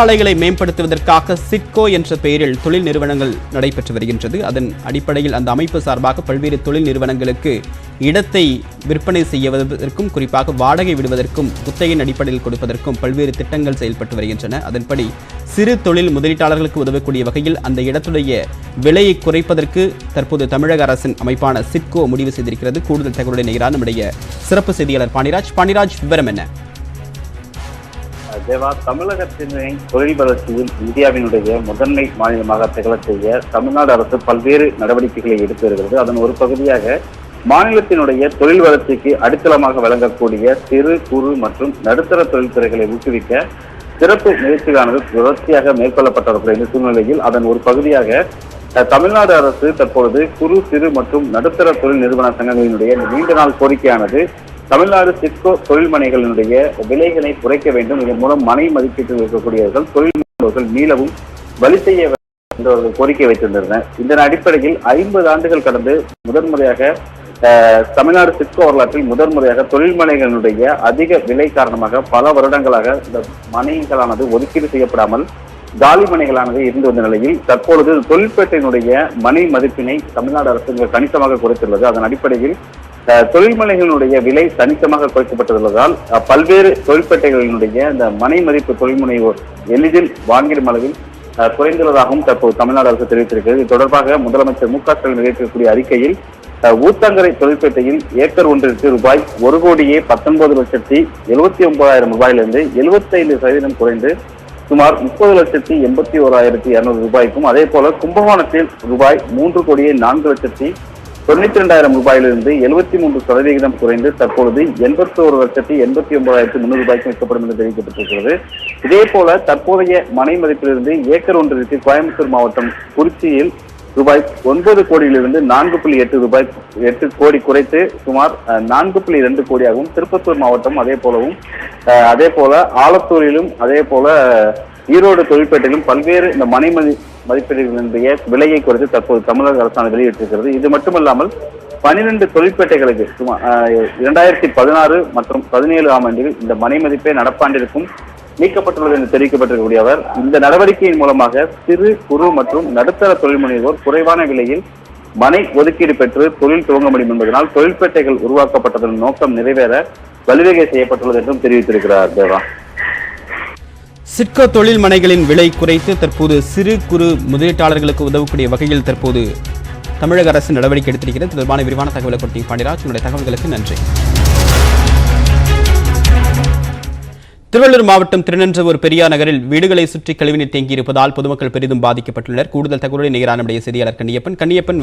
ஆலைகளை மேம்படுத்துவதற்காக சிட்கோ என்ற பெயரில் தொழில் நிறுவனங்கள் நடைபெற்று வருகின்றது. அதன் அடிப்படையில் அந்த அமைப்பு சார்பாக பல்வேறு தொழில் நிறுவனங்களுக்கு இடத்தை விற்பனை செய்வதற்கும் குறிப்பாக வாடகை விடுவதற்கும் குத்தகையின் அடிப்படையில் கொடுப்பதற்கும் பல்வேறு திட்டங்கள் செயல்பட்டு வருகின்றன. அதன்படி சிறு தொழில் முதலீட்டாளர்களுக்கு உதவக்கூடிய வகையில் அந்த இடத்துடைய விலையை குறைப்பதற்கு தற்போது தமிழக அரசின் அமைப்பான சிட்கோ முடிவு செய்திருக்கிறது. கூடுதல் தகவலுடைய நிகரான நம்முடைய சிறப்பு செய்தியாளர் பாண்டிராஜ் பாண்டிராஜ் விவரம் என்ன? தேவா தமிழகத்தினை தொழில் வளர்ச்சியில் இந்தியாவினுடைய முதன்மை மாநிலமாக திகழச் செய்ய தமிழ்நாடு அரசு பல்வேறு நடவடிக்கைகளை எடுத்து வருகிறது. அதன் ஒரு பகுதியாக மாநிலத்தினுடைய தொழில் வளர்ச்சிக்கு அடித்தளமாக வழங்கக்கூடிய சிறு குறு மற்றும் நடுத்தர தொழில்துறைகளை ஊக்குவிக்க சிறப்பு முயற்சிகளானது தொடர்ச்சியாக மேற்கொள்ளப்பட்டு இந்த சூழ்நிலையில் அதன் ஒரு பகுதியாக தமிழ்நாடு அரசு தற்பொழுது குறு சிறு மற்றும் நடுத்தர தொழில் நிறுவன சங்கங்களினுடைய நீண்ட நாள் கோரிக்கையானது தமிழ்நாடு சிட்கோ தொழில் மனைகளினுடைய விலைகளை குறைக்க வேண்டும். இதன் மூலம் மனை மதிப்பீட்டில் இருக்கக்கூடியவர்கள் தொழில் முனைவோர்கள் மீளவும் வலி செய்ய வேண்டும் கோரிக்கை வைத்திருந்தனர். இதன் அடிப்படையில் ஐம்பது ஆண்டுகள் கடந்து முதன்முறையாக தமிழ்நாடு சிட்கோ வரலாற்றில் முதன்முறையாக தொழில் மனைகளினுடைய அதிக விலை காரணமாக பல வருடங்களாக இந்த மனைகளானது ஒதுக்கீடு செய்யப்படாமல் காலி மனைகளானது இருந்து வந்த நிலையில் தற்பொழுது தொழிற்பேட்டையினுடைய மனை மதிப்பினை தமிழ்நாடு அரசு கணிசமாக குறைத்துள்ளது. அதன் அடிப்படையில் அஹ், விலை தனித்தமாக குறைக்கப்பட்டுள்ளதால் பல்வேறு தொழிற்பேட்டைகளினுடைய இந்த மனை மதிப்பு தொழில் முனைவோர் எளிதில் வாங்கிடும் அளவில் குறைந்துள்ளதாகவும் தற்போது தமிழ்நாடு அரசு தெரிவித்திருக்கிறது. இது தொடர்பாக முதலமைச்சர் மு க ஸ்டாலின் வெளியிட்டிருக்கக்கூடிய அறிக்கையில் ஊத்தங்கரை தொழிற்பேட்டையில் ஏக்கர் ஒன்றிற்கு ரூபாய் ஒரு கோடியே பத்தொன்பது லட்சத்தி எழுபத்தி ஒன்பதாயிரம் ரூபாயிலிருந்து எழுபத்தைந்து சதவீதம் குறைந்து சுமார் முப்பது லட்சத்தி எண்பத்தி ஓராயிரத்தி இருநூறு ரூபாய்க்கும் அதே போல கும்பகோணத்தில் ரூபாய் மூன்று கோடியே நான்கு லட்சத்தி தொண்ணூத்தி ரெண்டாயிரம் ரூபாயிலிருந்து எழுபத்தி மூன்று சதவிகிதம் குறைந்து தற்பொழுது எண்பத்தி ஒரு லட்சத்தி எண்பத்தி ஒன்பதாயிரத்தி முன்னூறு ரூபாய்க்கு விற்கப்படும் என்று தெரிவிக்கப்பட்டிருக்கிறது. இதே போல தற்போதைய மனை மதிப்பிலிருந்து ஏக்கர் ஒன்றிற்கு கோயம்புத்தூர் மாவட்டம் குறிச்சியில் ரூபாய் ஒன்பது கோடியிலிருந்து நான்கு புள்ளி எட்டு ரூபாய் எட்டு கோடி குறைத்து சுமார் நான்கு புள்ளி இரண்டு கோடியாகவும் திருப்பத்தூர் மாவட்டம் அதே போலவும் அதே போல ஆலத்தூரிலும் அதே போல ஈரோடு தொழிற்பேட்டையிலும் பல்வேறு இந்த மனை மதி மதிப்பீடுகளினுடைய விலையை குறைத்து தற்போது தமிழக அரசாணை வெளியிட்டிருக்கிறது. இது மட்டுமல்லாமல் பனிரெண்டு தொழிற்பேட்டைகளுக்கு சுமார் இரண்டாயிரத்தி பதினாறு மற்றும் பதினேழு ஆம் ஆண்டில் இந்த மனை மதிப்பே நடப்பாண்டிற்கும் நீக்கப்பட்டுள்ளது என்று தெரிவிக்கப்பட்டிருக்கக்கூடிய அவர் இந்த நடவடிக்கையின் மூலமாக சிறு குறு மற்றும் நடுத்தர தொழில் முனைவோர் குறைவான விலையில் மனை ஒதுக்கீடு பெற்று தொழில் துவங்க முடியும் என்பதனால் தொழிற்பேட்டைகள் உருவாக்கப்பட்டதன் நோக்கம் நிறைவேற வழிவகை செய்யப்பட்டுள்ளது என்றும் தெரிவித்திருக்கிறார் தேவா. சிட்கோ தொழில் மனைகளின் விலை குறைத்து தற்போது சிறு குறு முதலீட்டாளர்களுக்கு உதவக்கூடிய வகையில் தற்போது தமிழக அரசு நடவடிக்கை எடுத்திருக்கிறது. தொடர்பான விரிவான தகவலை கொடுத்தீங்க பாண்டியராஜ் உங்களுடைய தகவல்களுக்கு நன்றி. திருவள்ளூர் மாவட்டம் திருநென்றவூர் பெரியார் நகரில் வீடுகளை சுற்றி கழிவுநீர் தேங்கியிருப்பதால் பொதுமக்கள் பெரிதும் பாதிக்கப்பட்டுள்ளனர். கூடுதல் தகவலுடன் நிகரான செய்தியாளர் கண்ணியப்பன் கண்ணியப்பன் விவரம்